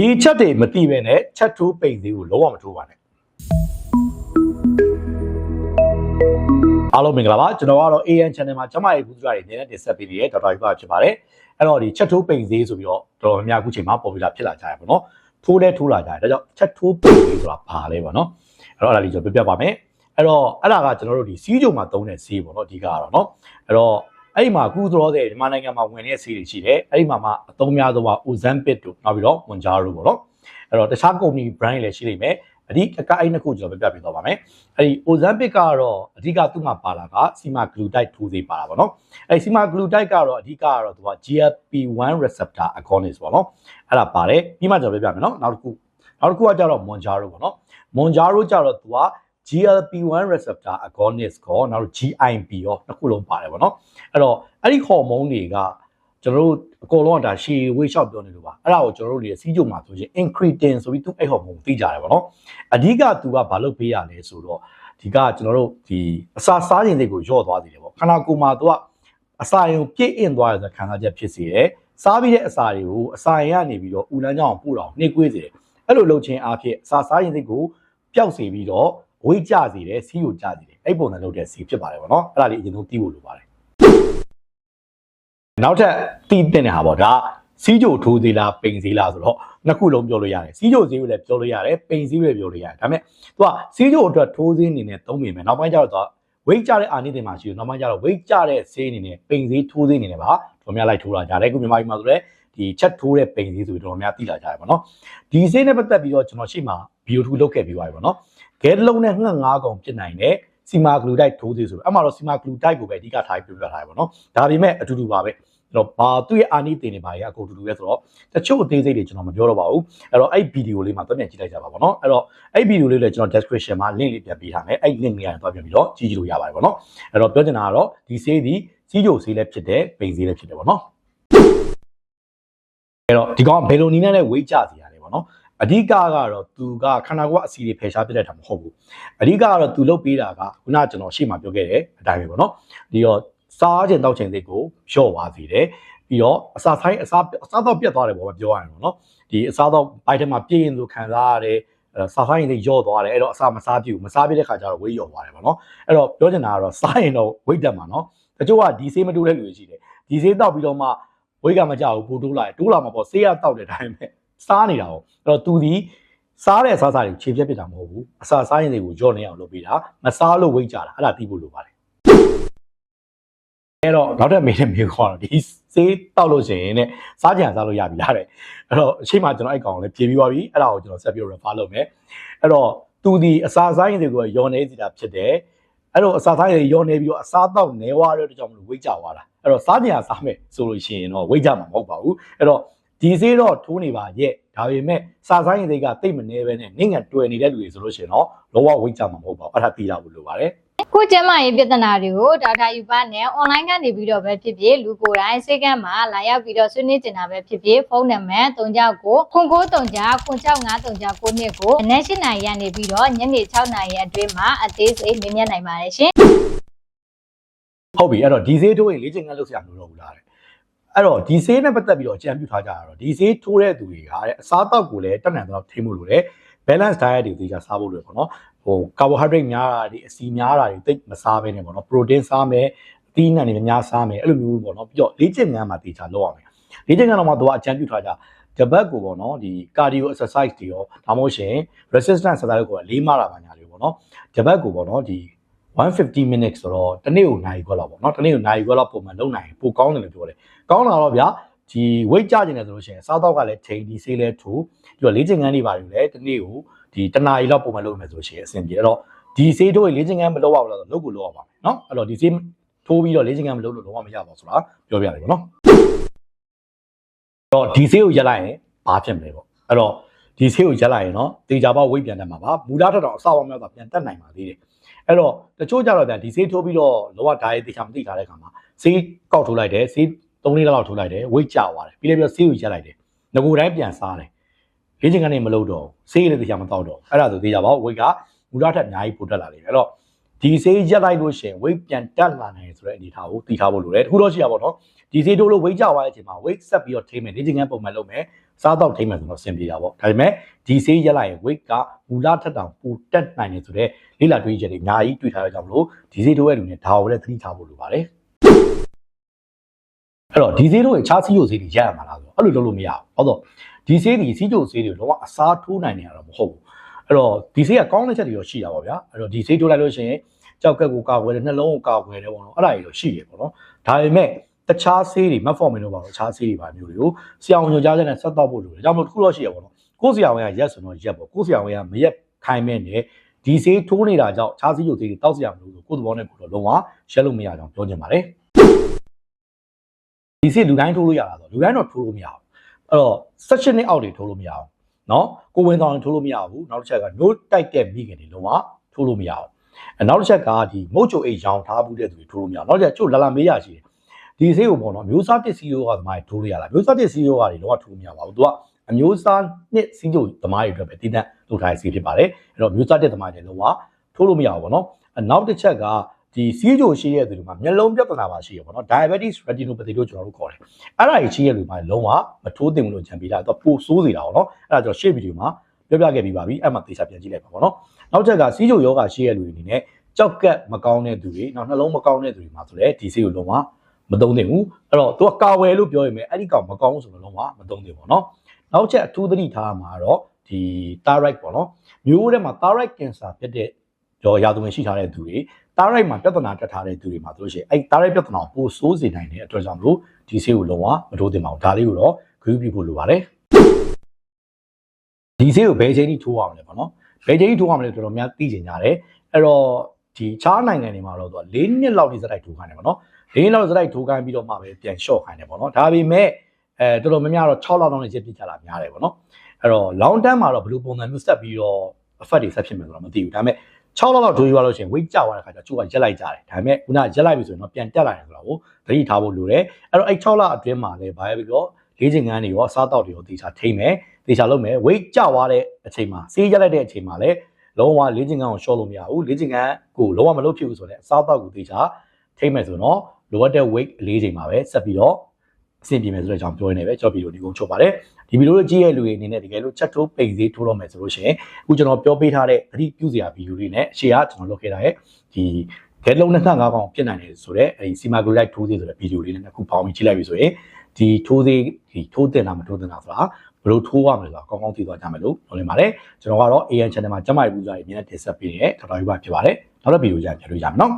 ဒီချက်တွေမသိပဲနဲ့ချက်ထိုးပိန်သေးကိုလုံးဝမထိုးပါနဲ့အားလုံးမင်္ဂလာပါကျွန်တော်ကတော့ AN channel မှာကျမရဲ့ကူးကြွားတွေအများနဲ့တင်ဆက်ပေးနေတဲ့ဒေါက်တာယူပါဖြစ်ပါတယ်အဲ့တော့ဒီချက်ထိုးပိန်သေးဆိုပြီးတော့တော်တော်များများအခုချိန်မှာ popular ဖြစ်လာကြရပါတော့ထိုးလဲထိုးလာကြတယ်ဒါကြောင့်ချက်ထိုးပိန်သေးဆိုတာဘာလဲပေါ့နော်အဲ့တော့အဲ့ဒါလေးကျွန်တော်ပြပြပါမယ်အဲ့တော့အဲ့ဒါကကျွန်တော်တို့ဒီစီးကြုံမှာသုံးတဲ့ဈေးပေါ့နော်အဓိကကတော့နော်အဲ့တော့ အဲ့ဒီမှာအခုသရောတဲ့မြန်မာနိုင်ငံမှာဝင်နေတဲ့ဈေးတွေရှိတယ်အဲ့ဒီမှာမှအသုံးများဆုံးက Ozempic တို့နောက်ပြီးတော့ Mounjaro ပေါ့နော်အဲ့တော့တခြား company brand တွေလည်းရှိနေမယ်အဓိကအဲ့နှစ်ခုကျွန်တော်ပြပြပေးသွားပါမယ်အဲ့ဒီ Ozempic ကတော့အဓိကသူ့မှာပါလာက semaglutide ထိုးသေးပါတာပေါ့နော်အဲ့ semaglutide ကတော့အဓိကကတော့သူက GLP-1 receptor agonist ပေါ့နော်အဲ့ဒါပါတယ်ပြီးမှကျွန်တော်ပြပြမယ်နော်နောက်တစ်ခုနောက်တစ်ခုကကြတော့ Mounjaro ပေါ့နော် Mounjaro ကြတော့သူက GLP-1 receptor agonist ကောနောက် GIP ရောနှစ်ခုလုံးပါတယ်ပေါ့နော် အဲ့တော့အဲ့ဒီဟော်မုန်းတွေကကျွန်တော်တို့အကုန်လုံးကဒါရှည်ဝေးလျှောက်ပြောနေလို့ပါအဲ့ဒါကိုကျွန်တော်တို့တွေစီးကြုံမှာဆိုရင် incretin ဆိုပြီးသူအဲ့ဟော်မုန်းကိုသိကြတယ်ပေါ့နော်အဓိကသူကဘာလုပ်ပေးရလဲဆိုတော့ဒီကကျွန်တော်တို့ဒီအစာစားခြင်းတွေကိုညော့သွားစေတယ်ပေါ့ခန္ဓာကိုယ်မှာသူကအစာရင်ကိုပြည့်အင်သွားတယ်ဆိုခံစားချက်ဖြစ်စေတယ်စားပြီးတဲ့အစာတွေကိုအစာရင်ကနေပြီးတော့ဥလန်းကြောင်ပို့တော့နှိကွေးစေတယ်အဲ့လိုလုပ်ခြင်းအဖြစ်အစာစားခြင်းတွေကိုပျောက်စေပြီးတော့ဝိတ်ကြစေတယ်စီးကိုကြစေတယ်အဲ့ပုံစံလုပ်တဲ့စီဖြစ်ပါတယ်ပေါ့နော်အဲ့ဒါလေးအရင်ဆုံးသိဖို့လိုပါတယ် နောက်ထပ်သိတဲ့နေဟာပေါ့ဒါစီးကြိုထိုးသေးလားပိန်သေးလားဆိုတော့နှစ်ခုလုံးပြောလို့ရတယ်စီးကြိုသေးကိုလည်းပြောလို့ရတယ်ပိန်သေးကိုလည်းပြောလို့ရတယ်ဒါပေမဲ့သူကစီးကြိုအတွက်ထိုးသေးအနေနဲ့သုံးမိမယ်နောက်ပိုင်းကျတော့သူကဝိတ်ကြတဲ့အာနိသင်မှာရှိတယ်နောက်ပိုင်းကျတော့ဝိတ်ကြတဲ့ဆေးအနေနဲ့ပိန်သေးထိုးသေးအနေနဲ့ပါတော်များလိုက်ထိုးလာကြတယ်ခုမြန်မာပြည်မှာဆိုလည်းဒီချက်ထိုးတဲ့ပိန်သေးဆိုပြီးတော်များသိလာကြတယ်ပေါ့နော်ဒီဆေးနဲ့ပတ်သက်ပြီးတော့ကျွန်တော်ရှေ့မှာဗီဒီယိုထူလုပ်ခဲ့ပြီးသွားပြီပေါ့နော်ဂဲတလုံးနဲ့ငှက်ငါးကောင်ဖြစ်နိုင်တဲ့ စီမာဂလူတိုက်ထိုးသေးဆိုအဲ့မှာတော့စီမာဂလူတိုက်ကိုပဲအဓိကထားပြီးပြောပြထားတယ်ပေါ့နော်ဒါပေမဲ့အတူတူပါပဲကျွန်တော်ဘာသူ့ရဲ့အာနိသင်တွေဘာကြီးအကုန်တူတူပဲဆိုတော့တချို့အသေးစိတ်တွေကျွန်တော်မပြောတော့ပါဘူးအဲ့တော့အဲ့ဗီဒီယိုလေးမှာတွက်ပြန်ကြည့်လိုက်ကြပါပေါ့နော်အဲ့တော့အဲ့ဗီဒီယိုလေးလည်းကျွန်တော် description မှာ link လေးပြန်ပေးထားမယ်အဲ့ link လေးကနေတွက်ပြန်ပြီးတော့ကြည့်ကြည့်လို့ရပါတယ်ပေါ့နော်အဲ့တော့ပြောချင်တာကတော့ဒီဆေးဒီစီးကြိုဆေးလည်းဖြစ်တယ်ပိန်ဆေးလည်းဖြစ်တယ်ပေါ့နော်အဲ့တော့ဒီကောင်ဘယ်လိုနည်းနဲ့လဲဝေးကြစီရတယ်ပေါ့နော် အဓိကကတော့သူကခန္ဓာကိုယ်ကအစီတွေဖယ်ရှားပြတဲ့တာမဟုတ်ဘူးအဓိကကတော့သူလုပ်ပေးတာကခုနကကျွန်တော်ရှေ့မှာပြောခဲ့တဲ့အတိုင်းပဲပေါ့နော်ဒီတော့စားခြင်းတောက်ခြင်းတွေကိုလျှော့သွားစေတယ်ပြီးတော့အစာဆိုင်အစာအစာတော့ပြတ်သွားတယ်ပေါ့ပြောရရင်ပေါ့နော်ဒီအစာတော့ဘိုက်ထဲမှာပြည့်ရင်လို့ခံစားရတယ်အဲစာဆိုင်တွေညော့သွားတယ်အဲ့တော့အစာမစားပြဘူးမစားပြတဲ့ခါကျတော့ဝေးလျော့သွားတယ်ပေါ့နော်အဲ့တော့ပြောချင်တာကတော့စားရင်တော့ဝိတ်တက်မှာနော်တချို့ကဒီဆေးမတိုးတဲ့လူတွေရှိတယ်ဒီဆေးတောက်ပြီးတော့မှဝိတ်ကမကြောက်ဘူးပိုတိုးလာတယ်တိုးလာမှာပေါ့ဆေးရတောက်တဲ့အတိုင်းပဲ စားနေတာပေါ့အဲ့တော့သူဒီစားတဲ့အစားအစာတွေခြေပြက်ပြစ်တာမဟုတ်ဘူးအစာစားရင်တွေကိုညော့နေအောင်လုပ်ပေးတာမစားလို့ဝိတ်ကြတာအဲ့ဒါသိဖို့လိုပါတယ်အဲ့တော့နောက်ထပ်မေးတဲ့မေးခွန်းကတော့ဒီဆေးတောက်လို့ရှိရင်တဲ့စားကြံစားလို့ရပြီလားတဲ့အဲ့တော့အချိန်မှကျွန်တော်အဲ့ကောင်ကိုလည်းပြေပြီးသွားပြီအဲ့ဒါကိုကျွန်တော်ဆက်ပြီး refer လုပ်မယ်အဲ့တော့သူဒီအစာစားရင်တွေကိုညော်နေစီတာဖြစ်တယ်အဲ့တော့အစာစားရင်တွေညော်နေပြီးတော့အစားတောက်နေသွားတဲ့အတွက်ကြောင့်မလို့ဝိတ်ကြသွားတာအဲ့တော့စားကြံစားမယ်ဆိုလို့ရှိရင်တော့ဝိတ်ကြမှာမဟုတ်ပါဘူးအဲ့တော့ ဒီဆေးတော့ထိုးနေပါရဲ့ဒါပေမဲ့စာဆိုင်ရင်တွေကတိတ်မနေပဲနဲ့နင့်ငန်တွေ့နေတဲ့လူတွေဆိုလို့ရှိရင်တော့လောကဝိတ်ကြမှာမဟုတ်ပါဘူးအဲ့ဒါသိရဖို့လိုပါတယ်ခုကျမရေးပြဿနာတွေကိုဒေါက်တာယူပါနဲ့ online ကနေပြီးတော့ပဲဖြစ်ဖြစ်လူကိုယ်တိုင်စိတ်ကမ်းမှာလာရောက်ပြီးတော့ဆွေးနွေးကျင်တာပဲဖြစ်ဖြစ်ဖုန်းနံပါတ်39ကိုခွန်939 965339နှစ်ကိုနက်ရှင်နိုင်ရနေပြီးတော့ညနေ6နာရီအတွင်းမှာအသေးစိတ်မေးမြန်းနိုင်ပါတယ်ရှင်ဟုတ်ပြီအဲ့တော့ဒီဆေးထိုးရင်လေ့ကျင့်ခန်းလုပ်စရာမလိုတော့ဘူးလားတဲ့ အဲ့တော့ဒီဆေးနဲ့ပတ်သက်ပြီးတော့အကြံပြုထားကြတာတော့ဒီဆေးထိုးတဲ့သူတွေကတဲ့အစားအသောက်ကိုလည်းတက်နိုင်တော့ထိမှုလို့လေ balance diet တွေသိကြစားဖို့လို့ပေါ့နော်ဟို carbohydrate များတာဒီအဆီများတာတွေတိတ်မစားဘဲနဲ့ပေါ့နော် protein စားမယ်အသီးနှံတွေများများစားမယ်အဲ့လိုမျိုးပေါ့နော်ပြီးတော့လေ့ကျင့်ခန်းမှာသိချလုပ်ရမယ်လေ့ကျင့်ခန်းတော့မှသူကအကြံပြုထားကြတပတ်ကိုပေါ့နော်ဒီ cardio exercise တွေရောဒါမှမဟုတ်ရှင် resistance exercise ကိုလေးမတာပါညာတွေပေါ့နော်တပတ်ကိုပေါ့နော်ဒီ 150 minutes ဆိုတော့တစ်နေ့ကိုနိုင်ခွက်လောက်ပေါ့နော်တစ်နေ့ကိုနိုင်ခွက်လောက်ပုံမှန်လုပ်နိုင်ရင်ပိုကောင်းတယ်လို့ပြောတယ်ကောင်းလာတော့ဗျာဒီ weight ကျကျင်တယ်ဆိုလို့ရှိရင်စားတော့ကလည်းချိန်ဒီဆေးလဲထိုးပြီးတော့လေ့ကျင့်ခန်းတွေပါတွေလည်းတစ်နေ့ကိုဒီတနားရီလောက်ပုံမှန်လုပ်မယ်ဆိုလို့ရှိရင်အဆင်ပြေအဲ့တော့ဒီဆေးထိုးရင်လေ့ကျင့်ခန်းမလုပ်ရဘူးလားဆိုတော့လုပ်ကိုလုပ်ရပါမယ်နော်အဲ့တော့ဒီဆေးထိုးပြီးတော့လေ့ကျင့်ခန်းမလုပ်လို့လုံးဝမရပါဘူးဆိုတာပြောပြရတယ်ပေါ့နော်အဲ့တော့ဒီဆေးကိုရက်လိုက်ရင်ဘာဖြစ်မလဲပေါ့အဲ့တော့ဒီဆေးကိုရက်လိုက်ရင်တော့တေချာပေါက် weight ပြန်တက်မှာပါမူလာထက်တော့အစအောင်များစွာပြန်တက်နိုင်ပါသေးတယ် အဲ့တော့တချို့ကြတော့ဗျာဒီဆေးထိုးပြီးတော့လောကဓာတ်ရေးတေချာမသိထားတဲ့ခါမှာဆေးကောက်ထိုးလိုက်တယ်ဆေး3လေးလောက်ထိုးလိုက်တယ် weight ကျသွားတယ်ပြီးလည်းပြီးတော့ဆေးကိုရက်လိုက်တယ်ငကိုတိုင်းပြန်စားတယ်လေ့ကျင့်ခန်းနေမလုပ်တော့ဆေးလည်းတေချာမတော့တော့အဲ့ဒါဆိုတေချာပေါက် weight ကမူလာထက်အများကြီးပိုတက်လာတယ်အဲ့တော့ ဒီဆေးရက်လိုက်လို့ရှရင် weight ပြန်တက်လာနိုင်ဆိုတဲ့အနေအထားကိုသိထားဖို့လိုတယ်တခုတော့ရှိရပါတော့ဒီဆေးတို့လို့ weight ကျသွားတဲ့အချိန်မှာ weight ဆက်ပြီးတော့ထိမယ်လေ့ကျင့်ခန်းပုံမှန်လုပ်မယ်စားတော့ထိမယ်ဆိုတော့အဆင်ပြေတာပေါ့ဒါပေမဲ့ဒီဆေးရက်လိုက်ရင် weight ကမူလထက်တောင်ပိုတက်နိုင်တယ်ဆိုတော့လေးလာတွေးချက်တွေအများကြီးတွေ့ထားရကြမလို့ဒီဆေးတို့ရဲ့လူနဲ့ဒါကိုလည်းသတိထားဖို့လိုပါတယ်အဲ့တော့ဒီဆေးတို့ရဲ့ခြားစီးရုံဆေးတွေရက်ရမှာလားဆိုတော့အဲ့လိုလုပ်လို့မရဘူးဟုတ်တော့ဒီဆေးဒီစီးကျိုဆေးတွေတော့အစားထိုးနိုင်နေရတာမဟုတ်ဘူး အဲ့တော့ဒီဆေးကကောင်းတဲ့ချက်တွေတော့ရှိတာပါဗျာအဲ့တော့ဒီဆေးထိုးလိုက်လို့ရှိရင်ကြောက်ကက်ကိုကာကွယ်တယ်နှလုံးကိုကာကွယ်တယ်ပေါ့နော်အဲ့ဒါတွေတော့ရှိရပေါ့နော်ဒါပေမဲ့တခြားဆေးတွေမဖော်မင်းလို့ပါတော့တခြားဆေးတွေပါမျိုးတွေကိုဆရာဝန်ညွှန်ကြားချက်နဲ့ဆက်တော့ဖို့လိုတယ်ကြောင့်မို့တစ်ခုတော့ရှိရပေါ့နော်ကိုယ်ဆရာဝန်ကရက်ဆိုတော့ရက်ပေါ့ကိုယ်ဆရာဝန်ကမရက်ခိုင်းမဲ့နဲ့ဒီဆေးထိုးနေတာကြောင့်ခြားစီးရုံဆေးတွေတောက်စရာမလိုဆိုကိုယ်သဘောနဲ့ကိုယ်တော့လုံးဝရက်လို့မရအောင်ပြောချင်ပါတယ်ဒီဆေးလူတိုင်းထိုးလို့ရတာဆိုလူတိုင်းတော့ထိုးလို့မရဘူးအဲ့တော့ section နဲ့အောက်တွေထိုးလို့မရအောင် နော်ကိုဝင်ဆောင်ထိုးလို့မရဘူးနောက်တစ်ချက်က note တိုက်တဲ့မိခင်တွေလုံးဝထိုးလို့မရအောင်အဲနောက်တစ်ချက်ကဒီမုတ်ချိုအိတ်ရောင်ထားမှုတဲ့သူတွေထိုးလို့မရအောင်နောက်တစ်ချက်ချို့လာလာမေးရရှိတယ်ဒီဆေးကိုပေါ့နော်မျိုးစားတစ်စီယိုကသမားတွေထိုးလို့ရလားမျိုးစားတစ်စီယိုကတွေတော့ထိုးလို့မရပါဘူးသူကအမျိုးစားနှစ်စီးချိုသမားတွေအတွက်ပဲတည်တံ့လုပ်ထားတဲ့ဆေးဖြစ်ပါတယ်အဲ့တော့မျိုးစားတစ်သမားတွေလုံးဝထိုးလို့မရဘူးပေါ့နော်အဲနောက်တစ်ချက်က ဒီစီးချိုရှိတဲ့သူတွေမှာမျက်လုံးပြဿနာပါရှိရပေါ့နော် diabetes retinopathy လို့ကျွန်တော်တို့ခေါ်တယ်အဲ့ဒါကြီးရှိရလူမှာလုံးဝမထိုးသင့်ဘူးလို့ကြံပေးတာသူကပိုဆိုးစေတာပေါ့နော်အဲ့ဒါကျွန်တော်ရှေ့ဗီဒီယိုမှာပြောပြခဲ့ပြီးပါပြီအဲ့မှာသေချာပြန်ကြည့်လိုက်ပါပေါ့နော်နောက်ချက်ကစီးချိုယောဂရှိရလူတွေအနေနဲ့ကြောက်ကက်မကောင်းတဲ့သူတွေနောက်နှလုံးမကောင်းတဲ့သူတွေမှာဆိုလည်းဒီဆေးကိုလုံးဝမသုံးသင့်ဘူးအဲ့တော့သူကကာဝယ်လို့ပြောရင်ပဲအဲ့ဒီကောင်မကောင်းဘူးဆိုတော့လုံးဝမသုံးသင့်ဘူးပေါ့နော်နောက်ချက်အထူးသတိထားမှာတော့ဒီ thyroid ပေါ့နော်မျိုးထဲမှာ thyroid cancer ဖြစ်တဲ့ကြောရာသဝင်ရှိထားတဲ့သူတွေ thyroid မှာပြဿနာတက်ထားတဲ့သူတွေမှာတို့ရှိရင်အဲ့ thyroid ပြဿနာကိုပိုဆိုးစေနိုင်တဲ့အတွက်ကြောင့်မလို့ဒီဆေးကိုလုံးဝမထိုးသင့်ပါဘူးဒါလေးကိုတော့ဂရုပြုဖို့လိုပါတယ်ဒီဆေးကိုဘယ်ချိန်ထိထိုးရမလဲပေါ့နော်ဘယ်ချိန်ထိထိုးရမလဲတော်တော်များသိကျင်ကြတယ်အဲ့တော့ဒီခြားနိုင်ငံတွေမှာတော့သူက၄နှစ်လောက်နေစတိုက်ထိုးခိုင်းတယ်ပေါ့နော်၄နှစ်လောက်စတိုက်ထိုးခိုင်းပြီးတော့မှပဲပြန်လျှော့ခိုင်းတယ်ပေါ့နော်ဒါပေမဲ့အဲတော်တော်များများတော့6လောက်လောက်နဲ့ချက်ပြစ်ကြတာများတယ်ပေါ့နော်အဲ့တော့ long term မှာတော့ဘယ်လိုပုံစံမျိုးဆက်ပြီးတော့ effect တွေဆက်ဖြစ်မယ်ဆိုတော့မသိဘူးဒါပေမဲ့ 6လောက်လောက်ထိုးယူရလို့ရှိရင် weight ကျသွားတဲ့ခါကျချိုးကရက်လိုက်ကြတယ်ဒါပေမဲ့ခုနရက်လိုက်ပြီဆိုရင်တော့ပြန်တက်လာတယ်ဆိုတော့သတိထားဖို့လိုတယ်အဲ့တော့အဲ့6လအတွင်းမှာလည်းဘာပဲပြီးတော့လေးချင်ငန်းတွေရောစားတောက်တွေရောတေချာထိမ့်မယ်တေချာလုပ်မယ် weight ကျသွားတဲ့အချိန်မှာစေးရက်လိုက်တဲ့အချိန်မှာလည်းလုံးဝလေးချင်ငန်းကိုရှော့လို့မရဘူးလေးချင်ငန်းကိုလုံးဝမလုပ်ဖြစ်ဘူးဆိုတော့အစားတောက်ကိုတေချာထိမ့်မယ်ဆိုတော့လိုအပ်တဲ့ weight လေးချိန်မှာပဲဆက်ပြီးတော့အ ဆင်ပြေမယ်ဆိုတဲ့အကြောင်းပြောနေပဲကြော်ပြီးလို့ဒီကုန်းချုပ်ပါတယ်ဒီဗီဒီယိုလေးကြည့်ရတဲ့လူတွေအနေနဲ့တကယ်လို့ချက်ထိုးပိတ်သေးထိုးတော့မယ်ဆိုလို့ရှိရင်အခုကျွန်တော်ပြောပေးထားတဲ့သတိပြုစရာဗီဒီယိုလေးနဲ့အရှိကကျွန်တော်လုပ်ခဲ့တာရဲ့ဒီဂဲလုံးနဲ့ငါးကောင်ဖြစ်နိုင်တယ်ဆိုတော့အဲဒီစီမာဂလိုလိုက်ထိုးသေးဆိုတဲ့ဗီဒီယိုလေးနဲ့အခုပေါင်းပြီးကြည့်လိုက်ပြီဆိုရင်ဒီထိုးသေးဒီထိုးတင်တာမထိုးတင်တာဆိုတာဘယ်လိုထိုးရမလဲဆိုတာကောင်းကောင်းသိသွားကြမယ်လို့ပြောနေပါတယ်ကျွန်တော်ကတော့ AN channel မှာကျမရဲ့ပူဇာတွေအများနဲ့တင်ဆက်ပေးနေတဲ့ထော်တော်ကြီးပါဖြစ်ပါတယ်နောက်တဲ့ဗီဒီယိုကြပြန်တွေ့ကြမယ်နော်